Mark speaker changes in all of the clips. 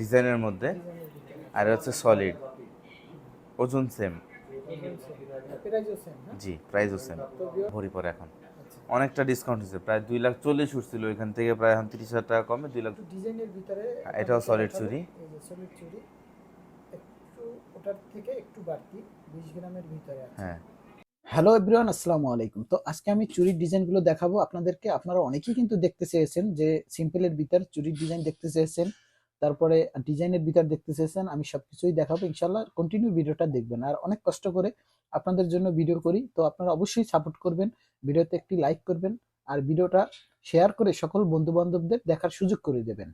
Speaker 1: ডিজাইনের মধ্যে আর হচ্ছে সলিড ওজন সেম জি প্রাইসও সেম ভরি পরে এখন। অনেকটা ডিসকাউন্ট হয়েছে প্রায় দুই লাখ চল্লিশ উঠছিল এখান থেকে প্রায় এখন তিরিশ হাজার টাকা কমে দুই লাখ
Speaker 2: ডিজাইনের ভিতরে
Speaker 1: হ্যাঁ, এটাও।
Speaker 2: এই যে সলিড চুরি একটু ওটার থেকে একটু বাড়তি বিশ গ্রামের ভিতরে
Speaker 1: হ্যাঁ।
Speaker 2: হ্যালো এভরিওয়ান আসসালামু আলাইকুম। তো আজকে আমি চুরির ডিজাইনগুলো দেখাবো। আপনাদেরকে আপনারা অনেকেই কিন্তু দেখতে চেয়েছেন যে সিম্পলের ভিতর চুরির ডিজাইন দেখতে চেয়েছেন। তারপরে ডিজাইনের ভিতর দেখতে চেয়েছেন আমি সবকিছুই দেখাবো ইনশাল্লাহ কন্টিনিউ ভিডিওটা দেখবেন। আর অনেক কষ্ট করে আপনাদের জন্য ভিডিও করি তো আপনারা অবশ্যই সাপোর্ট করবেন ভিডিওতে একটি লাইক করবেন আর ভিডিওটা শেয়ার করে সকল বন্ধু বান্ধবদের দেখার সুযোগ করে দেবেন।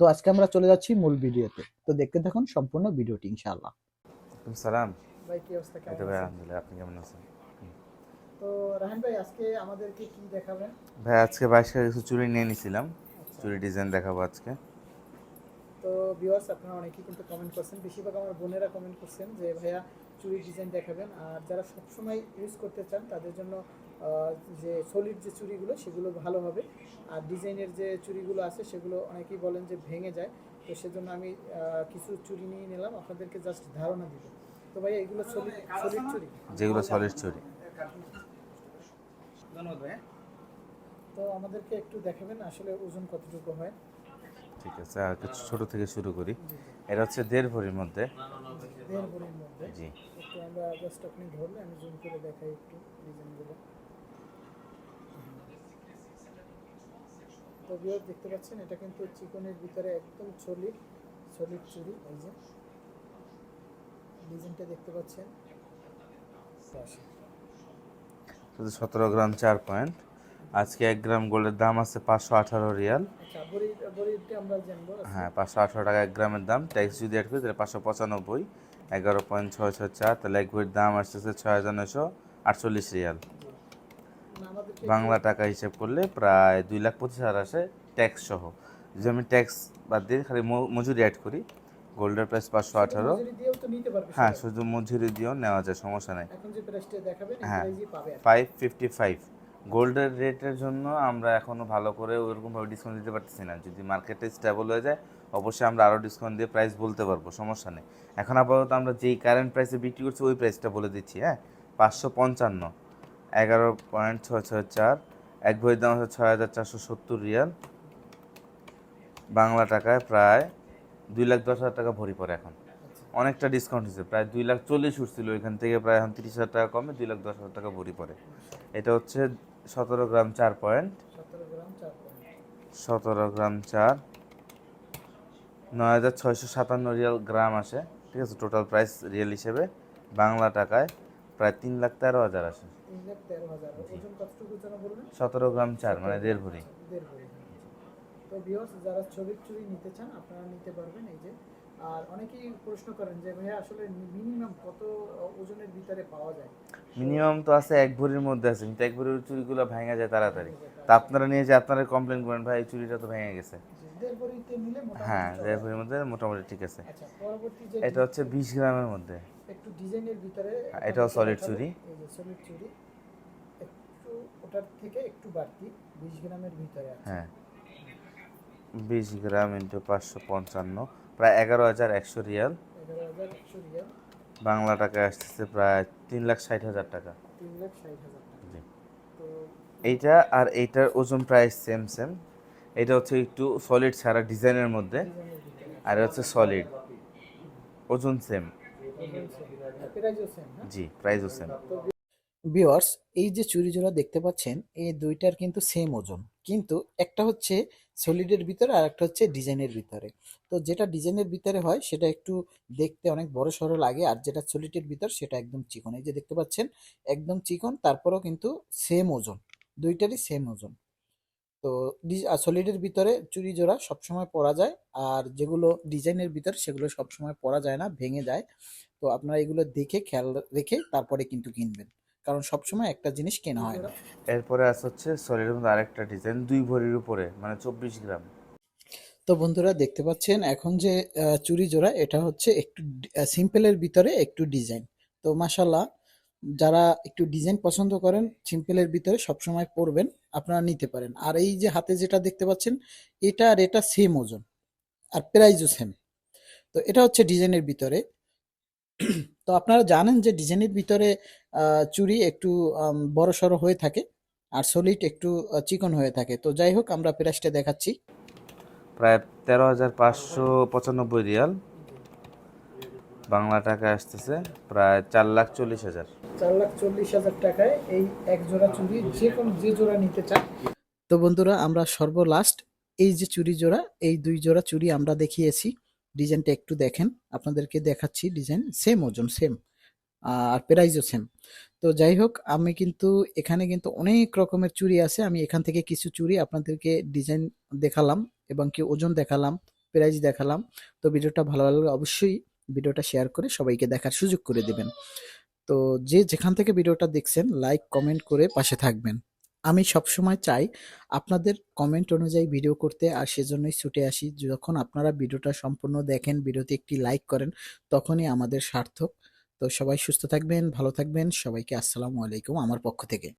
Speaker 2: তো আজকে আমরা চলে যাচ্ছি মূল ভিডিওতে তো দেখতে থাকুন সম্পূর্ণ ভিডিওটি ইনশাআল্লাহ।
Speaker 1: সালাম।
Speaker 2: ভাই কি অবস্থা?
Speaker 1: এটা ভাই আলহামদুলিল্লাহ আপনি কেমন আছেন?
Speaker 2: তো রাহান ভাই আজকে আমাদেরকে কি দেখাবেন?
Speaker 1: ভাই আজকে বাইশে কিছু চুড়ি নিয়ে নিছিলাম। চুড়ি ডিজাইন দেখাবো আজকে।
Speaker 2: তো ভিউয়ার্স আপনারা অনেকেই কিন্তু কমেন্ট করছেন। বেশিরভাগ আমার বোনেরা কমেন্ট করছেন যে ভাইয়া চুরির ডিজাইন দেখাবেন। আর যারা সবসময় ইউজ করতে চান তাদের জন্য যে সলিড যে চুরিগুলো সেগুলো ভালো হবে। আর ডিজাইনের যে চুরিগুলো আছে সেগুলো অনেকেই বলেন যে ভেঙে যায়। তো সেজন্য আমি কিছু চুরি নিয়ে নিলাম। আপনাদেরকে জাস্ট ধারণা দিব। তো ভাইয়া এগুলো সলিড সলিড চুরি?
Speaker 1: যেগুলো সলিড চুড়ি
Speaker 2: তো আমাদেরকে একটু দেখাবেন আসলে ওজন কতটুকু হয়।
Speaker 1: ঠিক আছে আর কিছু ছোট থেকে শুরু করি। এটা হচ্ছে দেড় ভরির মধ্যে।
Speaker 2: দেড় ভরির মধ্যে?
Speaker 1: জি।
Speaker 2: একটু আমরা জাস্ট আপনি ধরলে আমি জুম করে দেখাই একটু ডিজাইনগুলো। তো ভিউয়ার দেখতে পাচ্ছেন এটা কিন্তু চিকনের ভিতরে একদম সলিড সলিড চুরি এই যে। ডিজাইনটা দেখতে পাচ্ছেন?
Speaker 1: সতেরো গ্রাম চার পয়েন্ট আজকে এক গ্রাম গোল্ডের দাম আছে পাঁচশো আঠারো রিয়াল।
Speaker 2: আচ্ছা
Speaker 1: হ্যাঁ পাঁচশো আঠারো টাকা এক গ্রামের দাম। ট্যাক্স যদি অ্যাড করি তাহলে পাঁচশো পঁচানব্বই। এগারো পয়েন্ট ছয় ছয় চার। তাহলে এক ভরির দাম আসতেছে ছয় হাজার নয়শো আটচল্লিশ রিয়াল। বাংলা টাকা হিসেব করলে প্রায় দুই লাখ পঁচিশ হাজার আসে ট্যাক্স সহ। যদি আমি ট্যাক্স বাদ দিয়ে খালি মজুরি অ্যাড করি গোল্ডের প্রাইস পাঁচশো আঠারো। হ্যাঁ শুধু মজুরি দিয়েও নেওয়া যায় সমস্যা নাই। হ্যাঁ। ফাইভ ফিফটি ফাইভ গোল্ডের রেটের জন্য আমরা এখনও ভালো করে ওইরকমভাবে ডিসকাউন্ট দিতে পারতেছি না। যদি মার্কেটে স্টেবল হয়ে যায়, অবশ্যই আমরা আরও ডিসকাউন্ট দিয়ে প্রাইস বলতে পারব, সমস্যা নেই। এখন আপাতত আমরা যেই কারেন্ট প্রাইসে বিক্রি করছি, ওই প্রাইসটা বলে দিচ্ছি হ্যাঁ? পাঁচশো পঞ্চান্ন, এগারো পয়েন্ট ছয় ছয় চার, এক বইয়ের দাম হচ্ছে ছয় হাজার চারশো সত্তর রিয়াল। বাংলা টাকায় প্রায় দুই লাখ দশ হাজার টাকা ভরি পড়ে এখন। অনেকটা ডিসকাউন্ট হয়েছে, প্রায় দুই লাখ চল্লিশ উঠছিল এখান থেকে প্রায় এখন তিরিশ হাজার টাকা কমে দুই লাখ দশ হাজার টাকা ভরি পড়ে। এটা হচ্ছে সতেরো গ্রাম চার পয়েন্ট।
Speaker 2: সতেরো গ্রাম চার
Speaker 1: নয় হাজার ছয়শো সাতান্ন রিয়াল গ্রাম আসে ঠিক আছে? টোটাল প্রাইস রিয়েল হিসেবে বাংলা টাকায় প্রায় তিন লাখ তেরো হাজার আসে। সতেরো গ্রাম চার মানে দেড় ভরি।
Speaker 2: তো ভিউয়ার্স যারা ছবির চুরি নিতে চান আপনারা নিতে পারবেন এই যে আর অনেকেই প্রশ্ন করেন যে ভাইয়া আসলে মিনিমাম কত ওজনের ভিতরে পাওয়া যায়?
Speaker 1: মিনিমাম তো আছে এক ভরির মধ্যে আছে কিন্তু এক ভরির চুরিগুলো ভেঙে যায় তাড়াতাড়ি। তা আপনারা নিয়ে যে আপনারা কমপ্লেন করেন ভাই এই চুরিটা তো ভেঙে গেছে।
Speaker 2: মোটামুটি
Speaker 1: হ্যাঁ দেড় ভরির মধ্যে মোটামুটি ঠিক আছে।
Speaker 2: আচ্ছা
Speaker 1: এটা হচ্ছে বিশ গ্রামের মধ্যে।
Speaker 2: একটু ডিজাইনের ভিতরে
Speaker 1: হ্যাঁ, এটাও।
Speaker 2: এই যে সলিড চুরি একটু ওটার থেকে একটু বাড়তি বিশ গ্রামের ভিতরে
Speaker 1: হ্যাঁ। বিশ গ্রাম ইন্টু পাঁচশো পঞ্চান্ন প্রায় এগারো হাজার একশো রিয়াল। বাংলা টাকা আসতেছে প্রায় তিন লাখ ষাট হাজার টাকা। এইটা আর এইটার ওজন প্রায় সেম সেম এটা হচ্ছে একটু সলিড ছাড়া ডিজাইনের মধ্যে। আর হচ্ছে সলিড ওজন সেম
Speaker 2: হ্যাঁ?
Speaker 1: জি প্রাইসও সেম
Speaker 2: ভিউয়ার্স এই যে চুরি জোড়া দেখতে পাচ্ছেন এই দুইটার কিন্তু সেম ওজন। কিন্তু একটা হচ্ছে সলিডের ভিতরে আর একটা হচ্ছে ডিজাইনের ভিতরে। তো যেটা ডিজাইনের ভিতরে হয়, সেটা একটু দেখতে অনেক বড় সড়ো লাগে, আর যেটা সলিডের ভিতর, সেটা একদম চিকন। এই যে দেখতে পাচ্ছেন, একদম চিকন, তারপরেও কিন্তু সেম ওজন, দুইটারই সেম ওজন। তো সলিডের ভিতরে চুরি জোড়া সবসময় পরা যায়, আর যেগুলো ডিজাইনের ভিতর, সেগুলো সবসময় পরা যায় না, ভেঙে যায়। তো আপনারা এগুলো দেখে খেয়াল রেখে তারপরে কিন্তু কিনবেন। কারণ সবসময় একটা জিনিস কেনা হয় না।
Speaker 1: এরপরে আছে হচ্ছে সলিডের মধ্যে আরেকটা ডিজাইন দুই ভরির উপরে মানে চব্বিশ গ্রাম।
Speaker 2: তো বন্ধুরা দেখতে পাচ্ছেন এখন যে চুরি জোড়া এটা হচ্ছে একটু সিম্পলের ভিতরে একটু ডিজাইন তো মাশাল্লাহ যারা একটু ডিজাইন পছন্দ করেন সিম্পলের ভিতরে সবসময় পরবেন আপনারা নিতে পারেন। আর এই যে হাতে যেটা দেখতে পাচ্ছেন এটা আর এটা সেম ওজন আর প্রাইসও সেম তো এটা হচ্ছে ডিজাইনের ভিতরে। তো আপনারা জানেন যে ডিজাইনের ভিতরে চুরি একটু বড় সড়ো হয়ে থাকে আর সলিড একটু চিকন হয়ে থাকে। তো যাই হোক আমরা প্রাইসটা দেখাচ্ছি।
Speaker 1: প্রায় তেরো হাজার পাঁচশো পঁচানব্বই রিয়াল। বাংলা টাকা আসতেছে প্রায় চার লাখ চল্লিশ হাজার।
Speaker 2: চার লাখ চল্লিশ হাজার টাকায় এই এক জোড়া চুরি যে কোনো যে জোড়া নিতে চান তো বন্ধুরা আমরা সর্বলাস্ট এই যে চুরি জোড়া এই দুই জোড়া চুড়ি আমরা দেখিয়েছি। ডিজাইনটা একটু দেখেন। আপনাদেরকে দেখাচ্ছি ডিজাইন সেম ওজন সেম আর প্রাইসও সেম তো যাই হোক, আমি কিন্তু এখানে কিন্তু অনেক রকমের চুড়ি আছে। আমি এখান থেকে কিছু চুড়ি আপনাদেরকে ডিজাইন দেখালাম এবং কি ওজন দেখালাম প্রাইস দেখালাম। তো ভিডিওটা ভালো লাগলে অবশ্যই ভিডিওটা শেয়ার করে সবাইকে দেখার সুযোগ করে দিবেন। তো যে যেখান থেকে ভিডিওটা দেখছেন লাইক কমেন্ট করে পাশে থাকবেন। আমি সবসময় চাই আপনাদের কমেন্ট অনুযায়ী ভিডিও করতে, আর সেজন্যই ছুটে আসি। যখন আপনারা ভিডিওটা সম্পূর্ণ দেখেন ভিডিওতে একটি লাইক করেন, তখনই আমাদের সার্থক। তো সবাই সুস্থ থাকবেন, ভালো থাকবেন। সবাইকে আসসালামু আলাইকুম আমার পক্ষ থেকে।